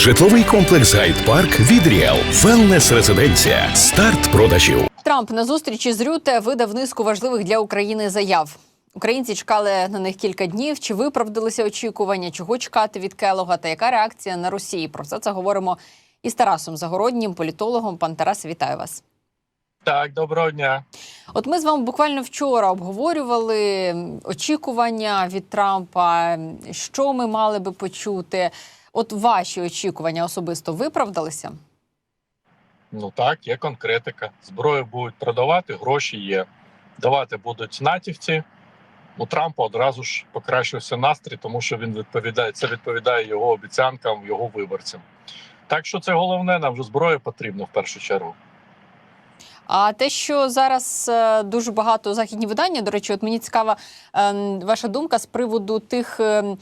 Житловий комплекс Гайд Парк від Ріел. Велнес Резиденція. Старт продажів. Трамп на зустрічі з Рюте видав низку важливих для України заяв. Українці чекали на них кілька днів. Чи виправдалися очікування? Чого чекати від Келога? Та яка реакція на Росії? Про все це говоримо із Тарасом Загороднім, політологом. Пан Тарас, вітаю вас. Так, доброго дня. От ми з вами буквально вчора обговорювали очікування від Трампа, що ми мали би почути. От ваші очікування особисто виправдалися? Ну так, є конкретика. Зброю будуть продавати, гроші є. Давати будуть натівці. У Трампа одразу ж покращився настрій, тому що він відповідає це відповідає його обіцянкам, його виборцям. Так що це головне, нам вже зброя потрібна в першу чергу. А те, що зараз е, дуже багато західні видання, до речі, от мені цікава е, ваша думка з приводу тих е,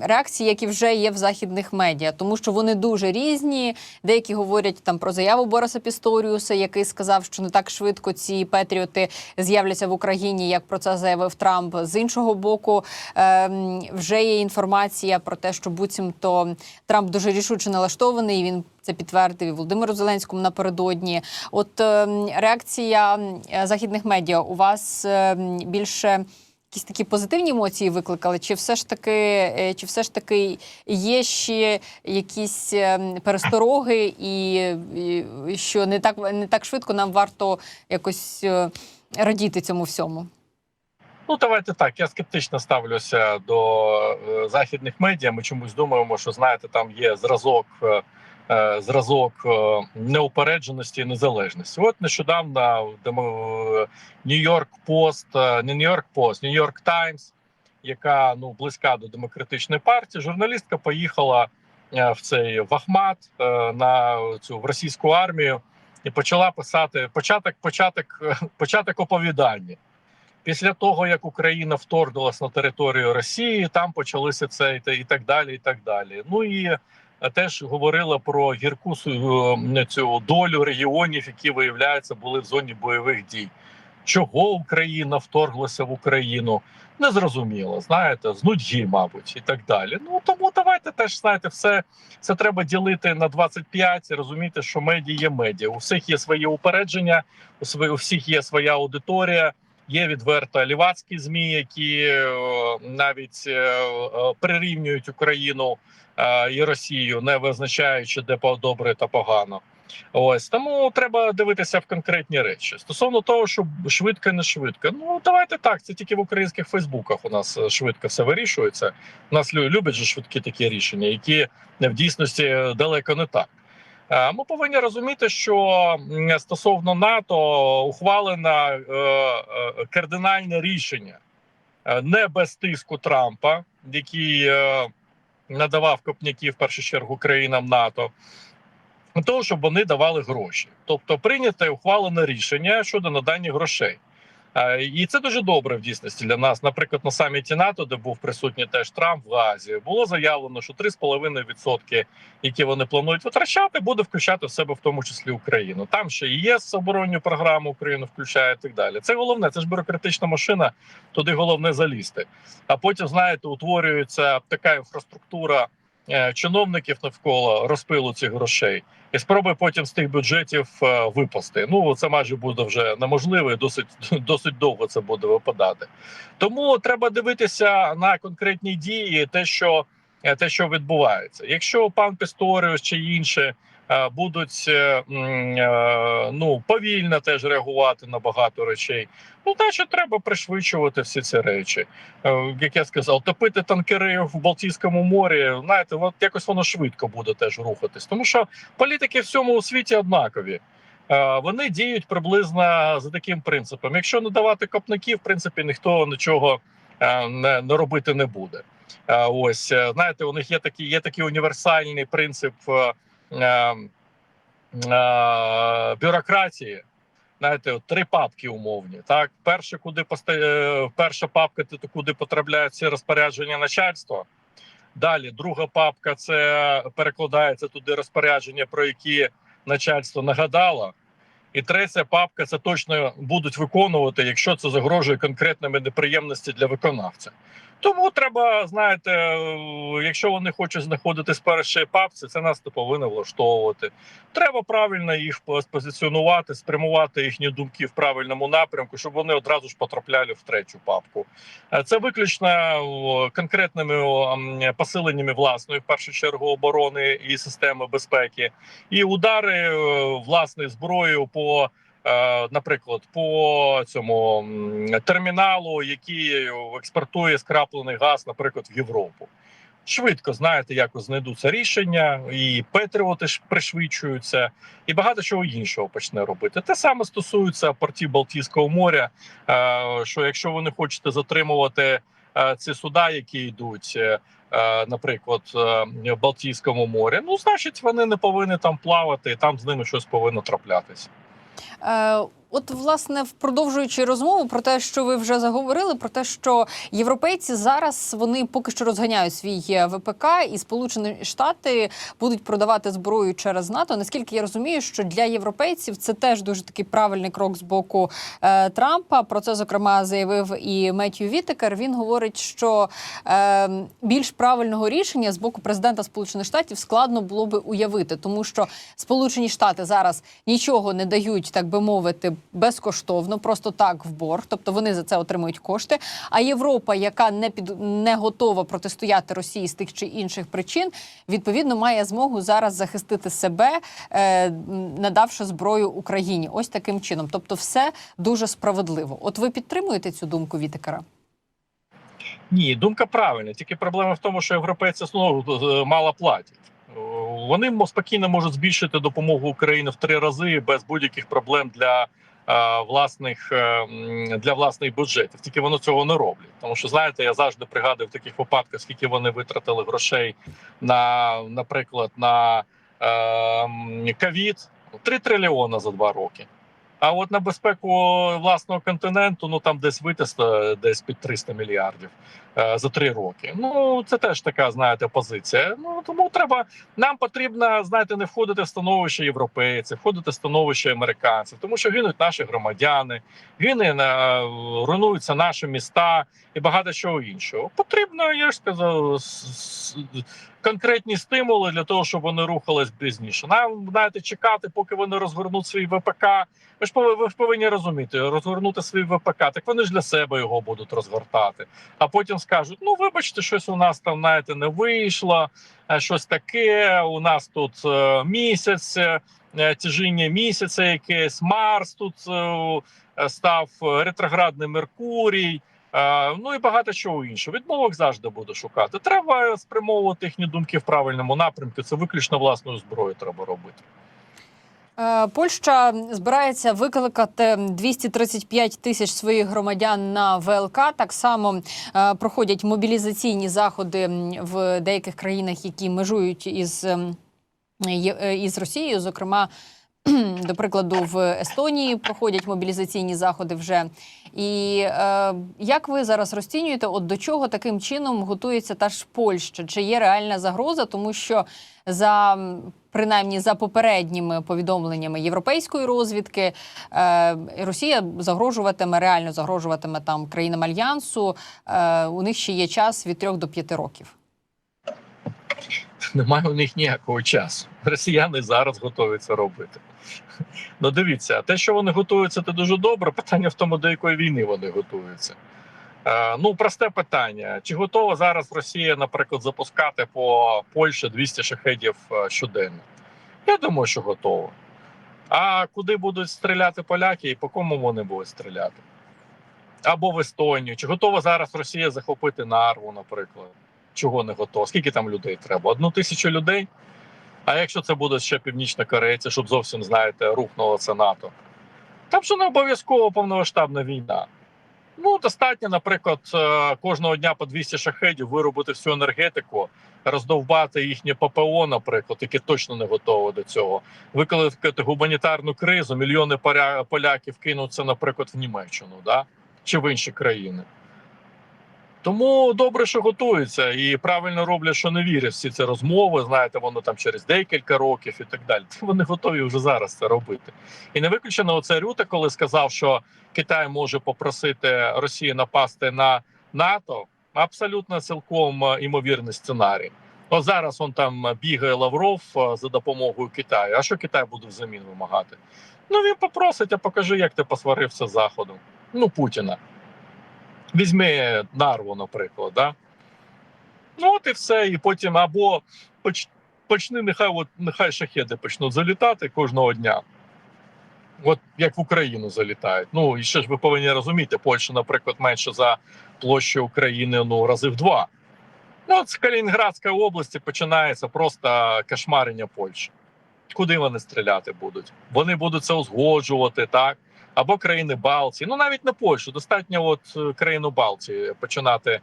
реакцій, які вже є в західних медіа, тому що вони дуже різні. Деякі говорять там про заяву Бориса Пісторіуса, який сказав, що не так швидко ці патріоти з'являться в Україні, як про це заявив Трамп. З іншого боку, вже є інформація про те, що буцімто Трамп дуже рішуче налаштований. Він це підтвердив Володимиру Зеленському напередодні. От е, реакція західних медіа у вас е, більше якісь такі позитивні емоції викликали? Чи все ж таки, е, чи все ж таки є ще якісь е, перестороги, і, і що не так не так швидко нам варто якось е, радіти цьому всьому? Ну, давайте так. Я скептично ставлюся до е, західних медіа. Ми чомусь думаємо, що знаєте, там є зразок. Е, е, Зразок е, неупередженості і незалежності. От нещодавно Нью-Йорк Пост, не Нью-Йорк Пост, Нью-Йорк Таймс, яка ну близька до демократичної партії. Журналістка поїхала е, в цей Вахмат е, на цю в російську армію і почала писати початок, початок, початок оповідання. Після того як Україна вторгнулася на територію Росії, там почалися це і так далі. І так далі. Ну і е, теж говорила про гірку су- цю долю регіонів, які виявляється були в зоні бойових дій. Чого Україна вторглася в Україну? Незрозуміло, знаєте, з нудьги, мабуть, і так далі. Ну тому давайте теж знаєте, все це треба ділити на 25 і розуміти, що медіа є медіа. У всіх є свої упередження, у всіх є своя аудиторія. Є відверто лівацькі змі, які е, навіть е, е, прирівнюють Україну і Росію, не визначаючи де по- добре та погано. Ось тому треба дивитися в конкретні речі. Стосовно того, що швидко, не швидко. Ну давайте так. Це тільки в українських Фейсбуках у нас швидко все вирішується. У нас лю- люблять же швидкі такі рішення, які в дійсності далеко не так. Е, Ми повинні розуміти, що стосовно НАТО ухвалено е, е, кардинальне рішення не без тиску Трампа, який надавав копняків в першу чергу країнам НАТО, того, щоб вони давали гроші. Тобто прийняте ухвалене рішення щодо надання грошей. Е, І це дуже добре в дійсності для нас. Наприклад, на саміті НАТО, де був присутній теж Трамп в Азії, було заявлено, що 3,5%, які вони планують витрачати, буде включати в себе в тому числі Україну. Там ще і ЄС оборонну програму Україну включає і так далі. Це головне, це ж бюрократична машина. Туди головне залізти. А потім, знаєте, утворюється така інфраструктура чиновників навколо розпилу цих грошей. І спроби потім з тих бюджетів е, випасти. Ну це майже буде вже неможливо, і досить досить довго це буде випадати. Тому треба дивитися на конкретні дії, те, що е, те, що відбувається. Якщо пан Пісторіус чи інші е, будуть е, е, ну повільно теж реагувати на багато речей, ну значить треба пришвидшувати всі ці речі. Е, Як я сказав, топити танкери в Балтійському морі. Знаєте, от якось воно швидко буде теж рухатись, тому що політики в всьому світі однакові. Е, Вони діють приблизно за таким принципом. Якщо не давати копників, в принципі, ніхто нічого е, не, не робити не буде. Е, Ось е, знаєте, у них є такий, є такий універсальний принцип е, е, е, бюрократії. Знаєте, от три папки умовні. Так, перше, куди поста... е, перша папка, це куди потрапляють всі розпорядження начальства. Далі, друга папка це перекладається туди розпорядження, про які начальство нагадало. І третя папка це точно будуть виконувати, якщо це загрожує конкретними неприємності для виконавця. Тому треба, знаєте, е, якщо вони хочуть знаходитись в першій папці, це нас не повинно влаштовувати. Треба правильно їх спозиціонувати, спрямувати їхні думки в правильному напрямку, щоб вони одразу ж потрапляли в третю папку. Е, Це виключно конкретними посиленнями власної, в першу чергу, оборони і системи безпеки, і удари е, власної зброєю по. Е, Наприклад, по цьому терміналу, який експортує скраплений газ, наприклад, в Європу, швидко знаєте, якось знайдуться рішення, і Петріоти ж пришвидшуються, і багато чого іншого почне робити. Те саме стосується портів Балтійського моря. е, Що якщо ви не хочете затримувати е, ці суда, які йдуть, наприклад, в Балтійському морі, ну значить вони не повинні там плавати, і там з ними щось повинно траплятися. Е, От, власне, продовжуючи розмову про те, що ви вже заговорили, про те, що європейці зараз вони поки що розганяють свій е, ВПК, і Сполучені Штати будуть продавати зброю через НАТО. Наскільки я розумію, що для європейців це теж дуже такий правильний крок з боку е, Трампа. Про це зокрема заявив і Меттью Вітекер. Він говорить, що е, більш правильного рішення з боку президента Сполучених Штатів складно було би уявити, тому що Сполучені Штати зараз нічого не дають, так би мовити, безкоштовно, просто так в борг. Тобто вони за це отримують кошти. А Європа, яка не під не готова протистояти Росії з тих чи інших причин, відповідно має змогу зараз захистити себе, е, надавши зброю Україні. Ось таким чином. Тобто, все дуже справедливо. От ви підтримуєте цю думку Вітекера? Ні, думка правильна. Тільки проблема в тому, що європейці знову е, мало платять. Вони спокійно можуть збільшити допомогу Україні в три рази без будь-яких проблем для власних е, для власних бюджетів. Тільки вони цього не роблять. Тому що знаєте, я завжди пригадую в таких випадках, скільки вони витратили грошей на, наприклад, на е, ковід 3 трильйона за два роки. А от на безпеку власного континенту, ну там десь витисто десь під 300 мільярдів е, за три роки. Ну це теж така, знаєте, позиція. Ну тому треба нам потрібно, знаєте, не входити в становище європейців, входити в становище американців, тому що гинуть наші громадяни, гине е, руйнуються наші міста і багато чого іншого. Потрібно, я ж сказав, конкретні стимули для того, щоб вони рухались пізніше. Нам знаєте, чекати, поки вони розгорнуть свій ВПК. Ви ж ви повинні розуміти, розгорнути свій ВПК. Так вони ж для себе його будуть розгортати. А потім скажуть: ну вибачте, щось у нас там знаєте, не вийшло, е, щось таке. У нас тут е, місяць, е, тяжіння місяця, якесь Марс тут став ретроградний Меркурій. Ну і багато чого іншого. Відмовок завжди буду шукати. Треба спрямовувати їхні думки в правильному напрямку. Це виключно власною зброєю треба робити. Е, Польща збирається викликати 235 тисяч своїх громадян на ВЛК. Так само е, проходять мобілізаційні заходи в деяких країнах, які межують із, ем, е, із Росією. Зокрема, до прикладу, в Естонії проходять мобілізаційні заходи вже. І е, як ви зараз розцінюєте, от до чого таким чином готується та ж Польща? Чи є реальна загроза? Тому що за принаймні за попередніми повідомленнями європейської розвідки, е, Росія загрожуватиме реально загрожуватиме там країнам альянсу. Е, у них ще є час від 3 до 5 років. Немає у них ніякого часу. Росіяни зараз готові це робити. Ну дивіться, те, що вони готуються, це дуже добре. Питання в тому, до якої війни вони готуються. Е, ну, просте питання: чи готова зараз Росія, наприклад, запускати по Польщі 200 шахедів е, щоденно? Я думаю, що готова. А куди будуть стріляти поляки і по кому вони будуть стріляти? Або в Естонію. Чи готова зараз Росія захопити Нарву, наприклад? Чого не готова? Скільки там людей треба? Одну тисячу людей? А якщо це буде ще північна корейці, щоб зовсім знаєте, рухнуло це НАТО? Там же не обов'язково повномасштабна війна. Ну, достатньо, наприклад, е, кожного дня по 200 шахедів виробити всю енергетику, роздовбати їхнє ППО, наприклад, яке точно не готове до цього. Викликати гуманітарну кризу, мільйони поля- поляків кинуться, наприклад, в Німеччину, да? чи в інші країни. Тому добре, що готуються, і правильно роблять, що не вірять всі ці розмови. Знаєте, воно там через декілька років і так далі. Вони готові вже зараз це робити. І не виключено оце Рюте, коли сказав, що Китай може попросити Росію напасти на НАТО. абсолютно цілком е, імовірний сценарій. От зараз он там бігає Лавров е, за допомогою Китаю. А що Китай буде взамін вимагати? Ну він попросить, а покажи, як ти посварився з Заходом. Ну, Путіна. Візьми Нарву, наприклад. Да? Ну, от і все. І потім або поч- почни, нехай от нехай шахеди почнуть залітати кожного дня. От як в Україну залітають. Ну і ще ж ви повинні розуміти, Польща, наприклад, менше за площу України ну рази в два. Ну, от з Калінінградської області починається просто кошмарення Польщі. Куди вони стріляти будуть? Вони будуть це узгоджувати, так? Або країни Балтії. Ну навіть на Польщу, достатньо от е, країну Балтії починати е,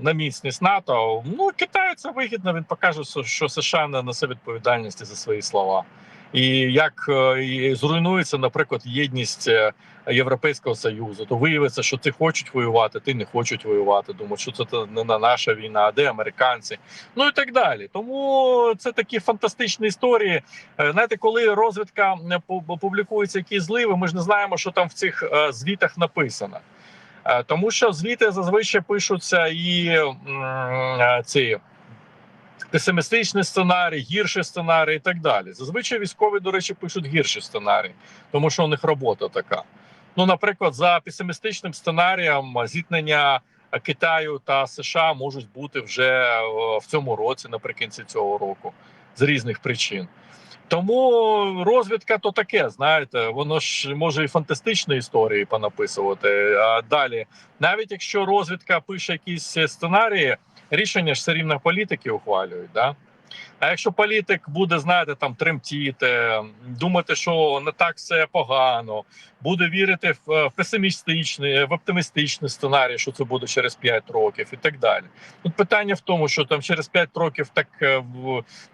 на міцність НАТО. Ну Китаю це вигідно. Він покаже, що- США не несе відповідальності за свої слова. І як е, зруйнується, наприклад, єдність е, Європейського союзу, то виявиться, що ти хочуть воювати, ти не хочуть воювати. Думають, що це не на наша війна, а де американці, ну і так далі. Тому це такі фантастичні історії. Е, Знаєте, коли розвідка е, пу- публікується якісь зливи, ми ж не знаємо, що там в цих е, звітах написано. Тому що звіти зазвичай пишуться і ці песимістичний сценарій, гірший сценарій і так далі. Зазвичай військові, до речі, пишуть гірший сценарій, тому що у них робота така. Ну, наприклад, за песимістичним сценарієм зіткнення Китаю та США можуть бути вже в цьому році, наприкінці цього року, з різних причин. Тому розвідка то таке, знаєте, воно ж може і фантастичні історії понаписувати. А далі, навіть якщо розвідка пише якісь сценарії, рішення ж все рівно політики ухвалюють. Да? А якщо політик буде, знаєте, там тремтіти, думати, що не так все погано, буде вірити в е, песимістичний, в оптимістичний сценарій, що це буде через 5 років, і так далі. Тут питання в тому, що там через 5 років так е,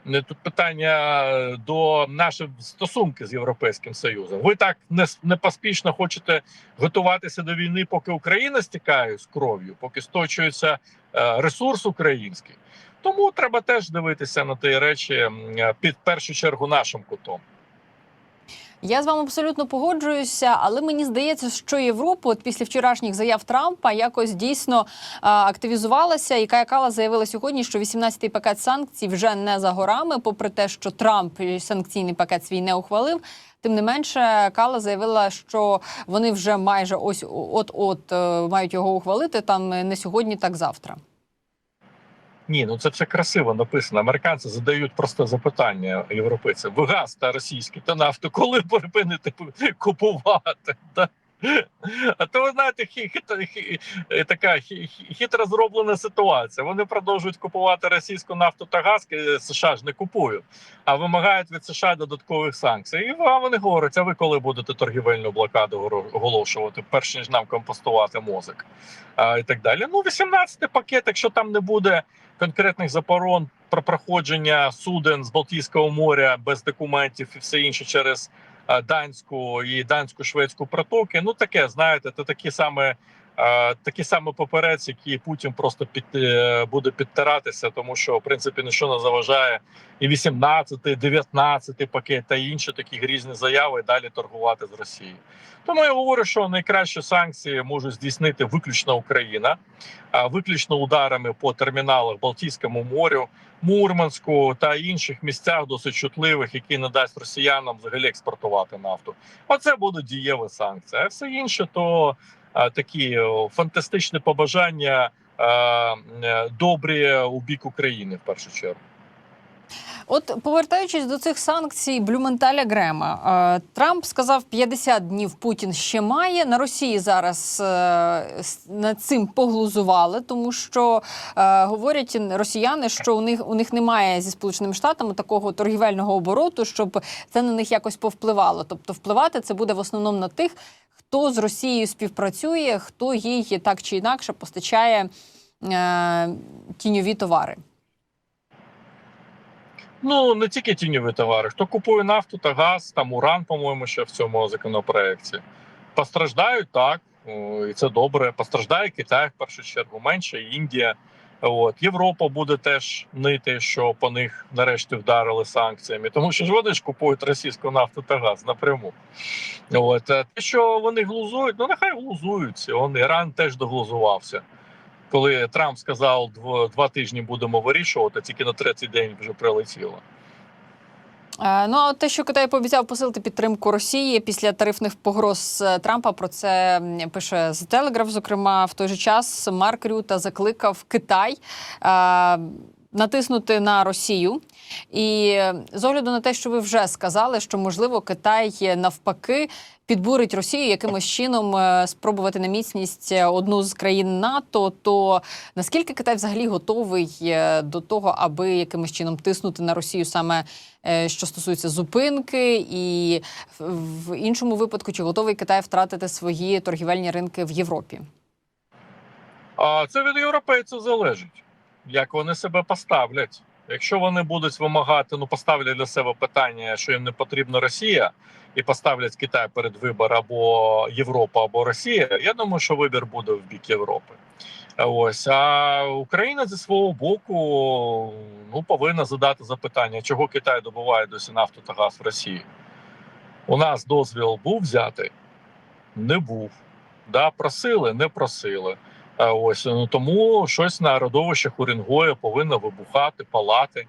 тут питання до наших стосунки з європейським союзом. Ви так не, не поспішно хочете готуватися до війни, поки Україна стікає з кров'ю, поки сточується е, ресурс український. Тому треба теж дивитися на речі е, під першу чергу нашим кутом. Я з вами абсолютно погоджуюся, але мені здається, що Європа от після вчорашніх заяв Трампа якось дійсно а, активізувалася. І Кая Кала заявила сьогодні, що 18-й пакет санкцій вже не за горами, попри те, що Трамп санкційний пакет свій не ухвалив. Тим не менше, Кала заявила, що вони вже майже ось от от мають його ухвалити. Там не сьогодні, так завтра. Ні, ну це все красиво написано. Американці задають просто запитання європейцям. Ви газ та російський та нафту, коли припините купувати? Да? А то ви знаєте, хі- хі- е, така хі- хитро зроблена ситуація. Вони продовжують купувати російську нафту та газ, е, США ж не купують, а вимагають від США додаткових санкцій. І вам вони говорять: а ви коли будете торгівельну блокаду оголошувати, перш ніж нам компостувати мозок а, і так далі. Ну, 18 пакет, якщо там не буде конкретних заборон про проходження суден з Балтійського моря без документів і все інше через е, данську і дансько-шведську протоки. Ну таке, знаєте, це такі саме. Такі саме поперець, які Путін просто під е, буде підтиратися, тому що в принципі нічого не заважає і 18, 19 пакет та інші такі грізні заяви далі торгувати з Росією. Тому я говорю, що найкращі санкції може здійснити виключно Україна, а виключно ударами по терміналах Балтійському морю, Мурманську та інших місцях досить чутливих, які не дасть росіянам взагалі експортувати нафту. Оце будуть дієві санкції. А все інше то такі о, фантастичні побажання. е, Добрі у бік України в першу чергу. От повертаючись до цих санкцій Блюменталя Грема, е, Трамп сказав 50 днів Путін ще має. На Росії зараз е, над цим поглузували, тому що е, говорять росіяни, що у них у них немає зі сполученими штатами такого торгівельного обороту, щоб це на них якось повпливало. Тобто, впливати це буде в основному на тих, хто з Росією співпрацює, хто їй так чи інакше постачає тіньові товари. Ну не тільки тіньові товари. Хто купує нафту та газ, там уран, по-моєму, ще в цьому законопроекті. Постраждають так, і це добре. Постраждає Китай в першу чергу, менше Індія. От Європа буде теж нити, що по них нарешті вдарили санкціями, тому що ж вони ж купують російську нафту та газ напряму. От е, те, що вони глузують, ну нехай глузуються. Он Іран теж доглузувався. Коли Трамп сказав, два тижні будемо вирішувати, тільки на третій день вже прилетіло. Е, Ну а те, що Китай пообіцяв посилити підтримку Росії після тарифних погроз е, Трампа, про це пише The Telegraph, Зокрема, в той же час Марк Рюта закликав Китай е, натиснути на Росію. І е, з огляду на те, що ви вже сказали, що можливо Китай е, навпаки підбурить Росію якимось чином е, спробувати на міцність одну з країн НАТО, то наскільки Китай взагалі готовий до того, аби якимось чином тиснути на Росію саме що стосується зупинки, і в іншому випадку, чи готовий Китай втратити свої торгівельні ринки в Європі? А це від європейців залежить, як вони себе поставлять. Якщо вони будуть вимагати, ну поставлять для себе питання, що їм не потрібна Росія, і поставлять Китай перед вибор або Європа, або Росія. Я думаю, що вибір буде в бік Європи. Ось а Україна зі свого боку ну повинна задати запитання, чого Китай добуває досі нафту та газ в Росії. У нас дозвіл був взяти? Не був. Да, просили, не просили. Е, Ось ну тому щось на родовищах Урінгоя повинно вибухати, палати.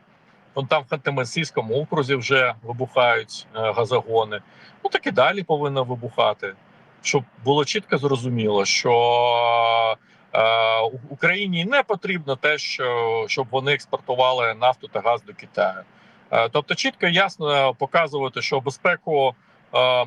Вон там в Ханты-Мансійському окрузі вже вибухають е, газогони. Ну так і далі повинно вибухати, щоб було чітко зрозуміло, що е, Україні не потрібно те, що щоб вони експортували нафту та газ до Китаю. Е, тобто, чітко ясно показувати, що безпеку е,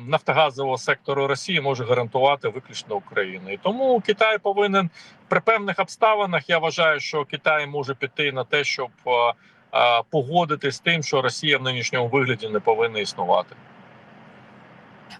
нафтогазового сектору Росії може гарантувати виключно Україна. І тому Китай повинен при певних обставинах. Я вважаю, що Китай може піти на те, щоб е, е, погодитись з тим, що Росія в нинішньому вигляді не повинна існувати.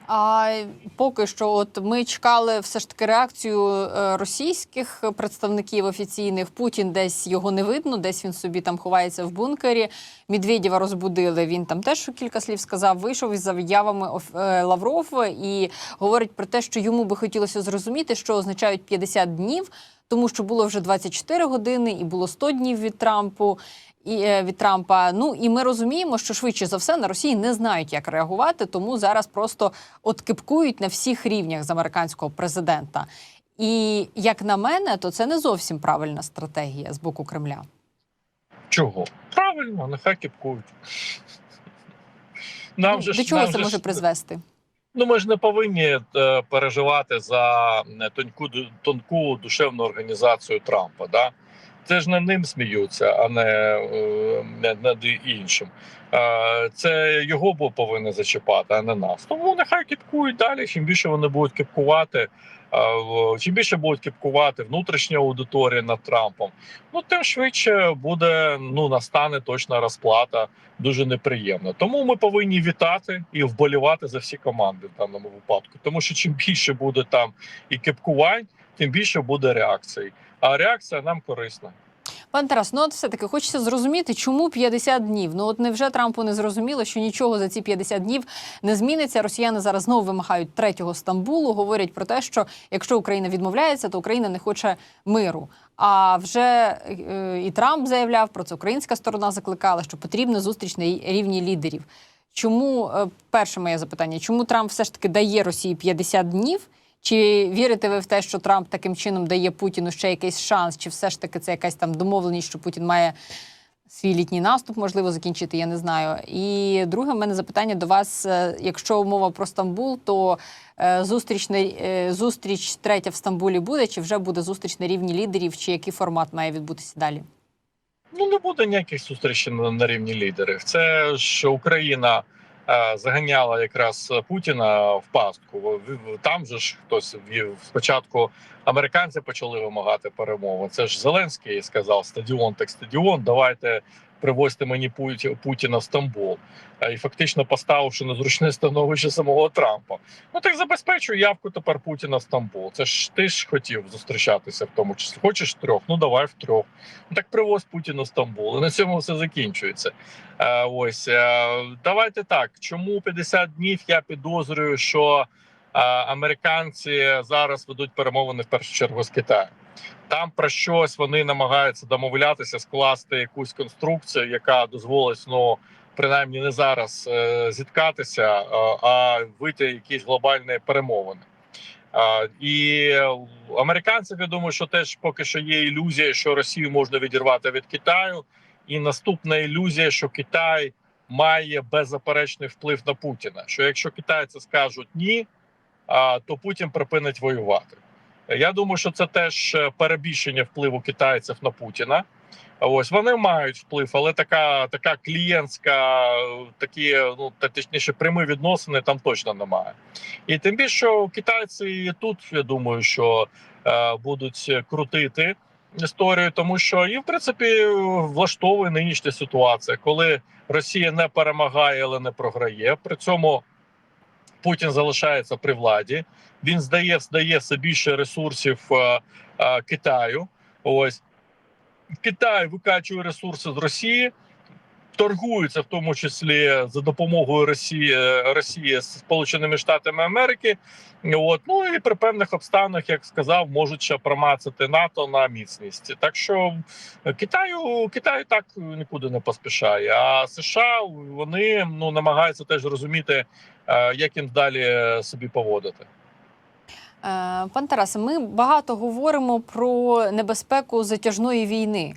А поки що, от ми чекали все ж таки реакцію е, російських представників офіційних. Путін десь його не видно, десь він собі там ховається в бункері. Медведєва розбудили. Він там теж кілька слів сказав. Вийшов із заявами е, Лавров і говорить про те, що йому би хотілося зрозуміти, що означають 50 днів, тому що було вже 24 години і було 100 днів від Трампу. І е, від Трампа. Ну і ми розуміємо, що швидше за все на Росії не знають, як реагувати, тому зараз просто от кипкують на всіх рівнях з американського президента. І як на мене, то це не зовсім правильна стратегія з боку Кремля. Чого? Правильно, нехай кіпкують. Нам Ну, же До чого нам це же може ж- призвести? Ну, ми ж не повинні е, переживати за е, тоньку тонку душевну організацію Трампа. Да? Це ж над ним сміються, а не, е, не над іншим. Це його бо повинно зачіпати, а не нас. Тому нехай кіпкують далі. Чим більше вони будуть кіпкувати, чим більше будуть кіпкувати внутрішня аудиторія над Трампом, ну тим швидше буде ну настане точна розплата дуже неприємно. Тому ми повинні вітати і вболівати за всі команди в даному випадку. Тому що чим більше буде там і кепкувань, тим більше буде реакцій. А реакція нам корисна. Пан Тарас, ну от все-таки хочеться зрозуміти, чому 50 днів. Ну от невже Трампу не зрозуміло, що нічого за ці 50 днів не зміниться. Росіяни зараз знову вимагають третього Стамбулу. Говорять про те, що якщо Україна відмовляється, то Україна не хоче миру. А вже е, і Трамп заявляв про це. Українська сторона закликала, що потрібна зустріч на рівні лідерів. Чому е, перше моє запитання? Чому Трамп все ж таки дає Росії 50 днів? Чи вірите ви в те, що Трамп таким чином дає Путіну ще якийсь шанс? Чи все ж таки це якась там домовленість, що Путін має свій літній наступ, можливо, закінчити? Я не знаю. І друге, в мене запитання до вас: Е, якщо мова про Стамбул, то е, зустріч на е, зустріч третя в Стамбулі буде, чи вже буде зустріч на рівні лідерів, чи який формат має відбутися далі? Ну не буде ніяких зустрічей на, рівні лідерів. Це ж Україна заганяла якраз Путіна в пастку. Там же ж хтось спочатку. Американці почали вимагати перемови. Це ж Зеленський сказав: стадіон так стадіон. Давайте привозьте мені Путіна в Стамбул. Е, І фактично поставивши на зручне становище самого Трампа. Ну так забезпечуй явку тепер Путіна в Стамбул. Це ж ти ж хотів зустрічатися в тому числі. Хочеш трьох? Ну давай в трьох. Ну так привоз Путіна в Стамбул. І на цьому все закінчується. Е, ось е, давайте так. Чому 50 днів? Я підозрюю, що американці зараз ведуть перемовини в першу чергу з Китаєм. Там про щось вони намагаються домовлятися, скласти якусь конструкцію, яка дозволить ну принаймні не зараз е, зіткатися, е, а вийти якісь глобальні перемовини. А, І американців я думаю, що теж поки що є ілюзія, що Росію можна відірвати від Китаю, і наступна ілюзія, що Китай має беззаперечний вплив на Путіна. Що якщо китайці скажуть ні, то Путін припинить воювати. Я думаю, що це теж е, перебільшення впливу китайців на Путіна. Ось вони мають вплив, але така така клієнтська, такі ну точніше прямі відносини там точно немає. І тим більше що китайці тут я думаю, що е, будуть крутити історію, тому що і в принципі влаштовує нинішня ситуація, коли Росія не перемагає, але не програє. При цьому Путін залишається при владі. Він здає здає все більше ресурсів е, е, Китаю. Ось Китай викачує ресурси з Росії, торгується в тому числі за допомогою Росії Росії з Сполученими Штатами Америки. От ну і при певних обставинах, як сказав, можуть ще промацати НАТО на міцність. Так що Китаю Китай так нікуди не поспішає. А США вони ну намагаються теж розуміти, е, як їм далі собі поводити. Е, Пан Тарасе, ми багато говоримо про небезпеку затяжної війни.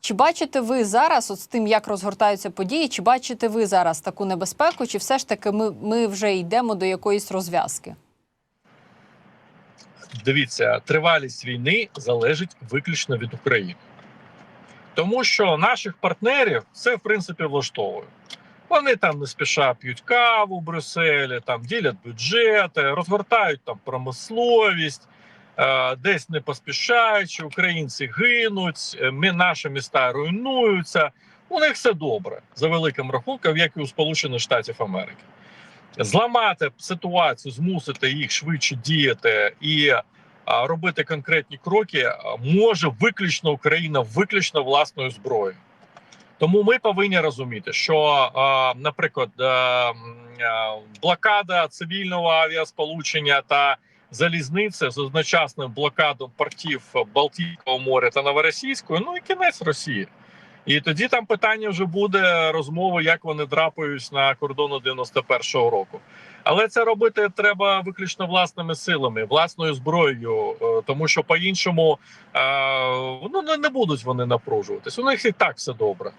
Чи бачите ви зараз, от з тим, як розгортаються події, чи бачите ви зараз таку небезпеку, чи все ж таки ми, ми вже йдемо до якоїсь розв'язки? Дивіться, тривалість війни залежить виключно від України, тому що наших партнерів це в принципі влаштовує. Вони там не спіша п'ють каву в Брюсселі, там ділять бюджети, розгортають там промисловість, е, десь не поспішаючи, українці гинуть, е, ми, наші міста руйнуються. У них все добре за великим рахунком, як і у Сполучених Штатів Америки. Зламати ситуацію, змусити їх швидше діяти і робити конкретні кроки може виключно Україна, виключно власною зброєю. Тому ми повинні розуміти, що, наприклад, а, блокада цивільного авіасполучення та залізниця з одночасним блокадом портів Балтійського моря та Новоросійської, ну і кінець Росії. І тоді там питання вже буде розмови, як вони драпають на кордону 91-го року. Але це робити треба виключно власними силами, власною зброєю, е, тому що по-іншому е, ну не- будуть вони напружуватись. У них і так все добре.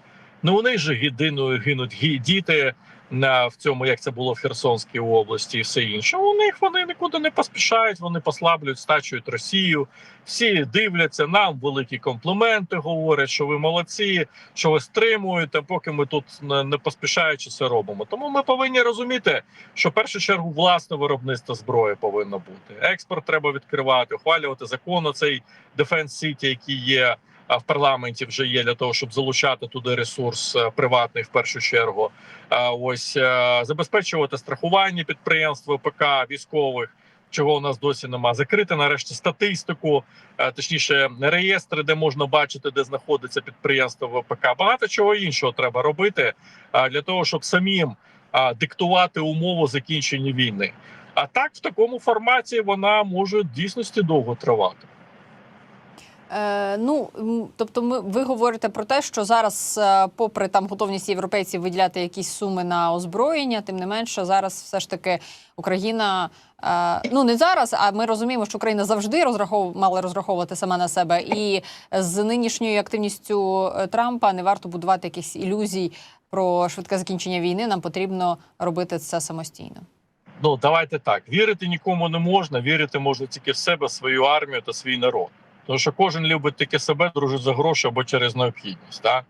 Ну вони ж єдиною гідиною гинуть діти в цьому, як це було в Херсонській області, і все інше. У них вони нікуди не поспішають. Вони послаблюють, стачують Росію. Всі дивляться нам великі компліменти. Говорять, що ви молодці, що ви стримуєте, поки ми тут не, поспішаючи це робимо. Тому ми повинні розуміти, що в першу чергу власне виробництво зброї повинно бути. Експорт треба відкривати, ухвалювати закон. Оцей Defense City, який є. В парламенті вже є для того, щоб залучати туди ресурс е, приватний в першу чергу. Ось е, забезпечувати страхування підприємств ВПК військових, чого у нас досі нема. Закрити нарешті статистику, е, точніше, реєстри, де можна бачити, де знаходиться підприємство ВПК. Багато чого іншого треба робити для того, щоб самим диктувати умову закінчення війни. А так в такому форматі вона може дійсності довго тривати. Е, ну, тобто, ми, ви говорите про те, що зараз, е, попри там готовність європейців виділяти якісь суми на озброєння, тим не менше, зараз все ж таки Україна. е, Ну не зараз, а ми розуміємо, що Україна завжди розрахов... мала розраховувати сама на себе, і з нинішньою активністю Трампа не варто будувати якихось ілюзій про швидке закінчення війни. Нам потрібно робити це самостійно. Ну давайте так. Вірити нікому не можна. Вірити можна тільки в себе, свою армію та свій народ. Тому що кожен любить тільки себе, дружить за гроші або через необхідність. Так?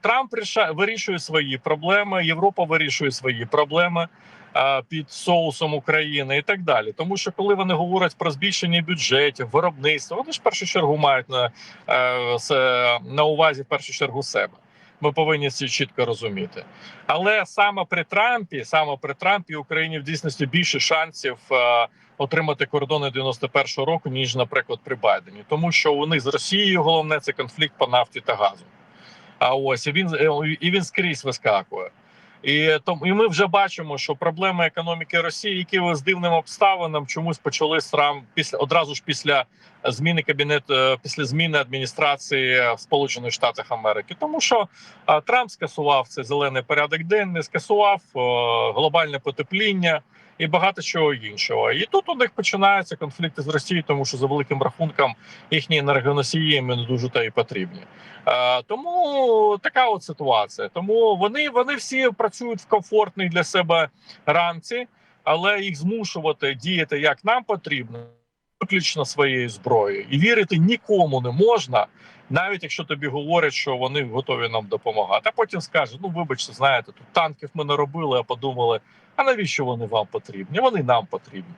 Трамп вирішує свої проблеми, Європа вирішує свої проблеми під соусом України і так далі. Тому що коли вони говорять про збільшення бюджетів, виробництва, вони ж в першу чергу мають на, е, на увазі в першу чергу себе. Ми повинні це чітко розуміти. Але саме при Трампі, саме при Трампі Україні в дійсності більше шансів е, отримати кордони 91-го року, ніж, наприклад, при Байдені, тому що них з Росією головне це конфлікт по нафті та газу. А ось і він е, і він скрізь вискакує. І тому і ми вже бачимо, що проблеми економіки Росії, які з дивним обставинам чомусь почали срам після одразу ж після зміни кабінету, е, після зміни адміністрації в Сполучених Штатах Америки, тому що Трамп скасував цей зелений порядок денний, скасував глобальне потепління, і багато чого іншого. І тут у них починаються конфлікти з Росією, тому що за великим рахунком їхні енергоносії їм не дуже та й потрібні. Е, тому така от ситуація. Тому вони, вони всі працюють в комфортній для себе рамці, але їх змушувати діяти як нам потрібно, виключно своєю зброєю, і вірити нікому не можна. Навіть якщо тобі говорять, що вони готові нам допомагати, а потім скажуть: ну вибачте, знаєте, тут танків ми не робили, а подумали, а навіщо вони вам потрібні? Вони нам потрібні.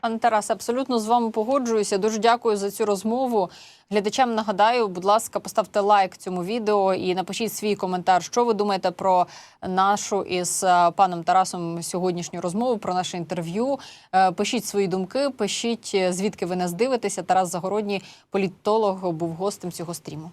Пане Тарасе, абсолютно з вами погоджуюся. Дуже дякую за цю розмову. Глядачам нагадаю, будь ласка, поставте лайк цьому відео і напишіть свій коментар. Що ви думаєте про нашу із е, паном Тарасом сьогоднішню розмову, про наше інтерв'ю? Е, Пишіть свої думки, пишіть е, звідки ви нас дивитеся. Тарас Загородній, політолог, був гостем цього стріму.